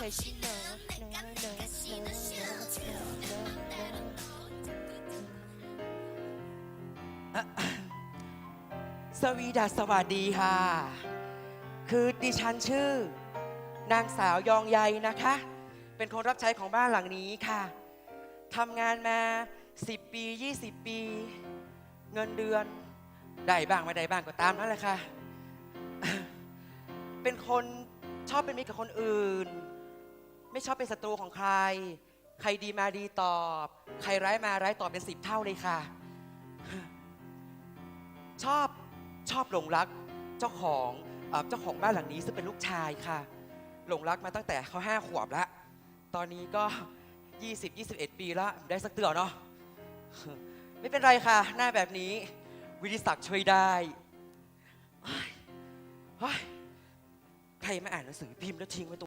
สวีดัสสวัสดีค่ะ คือดิฉันชื่อ นางสาวยองใยนะคะ เป็นคนรับใช้ของบ้านหลังนี้ค่ะทำงานมา 10 ปี 20 ปี เงินเดือน ได้บ้างไม่ได้บ้างก็ตามนั่นแหละค่ะ เป็นคนชอบเป็นมิตรกับคนอื่น ไม่ชอบเป็นศัตรูของใคร ใครดีมาดีตอบ ใครร้ายมาร้ายตอบเป็นสิบเท่าเลยค่ะ ชอบชอบหลงรักเจ้าของเจ้าของบ้านหลังนี้ซึ่งเป็นลูกชายค่ะ หลงรักมาตั้งแต่เขาห้าขวบแล้ว ตอนนี้ก็ 20 21 ปีแล้วได้สักเตือเนาะไม่เป็นไรค่ะ หน้าแบบนี้วิทยาศักดิ์ช่วยได้ใครมาอ่านหนังสือพิมพ์แล้วทิ้งไว้ตรง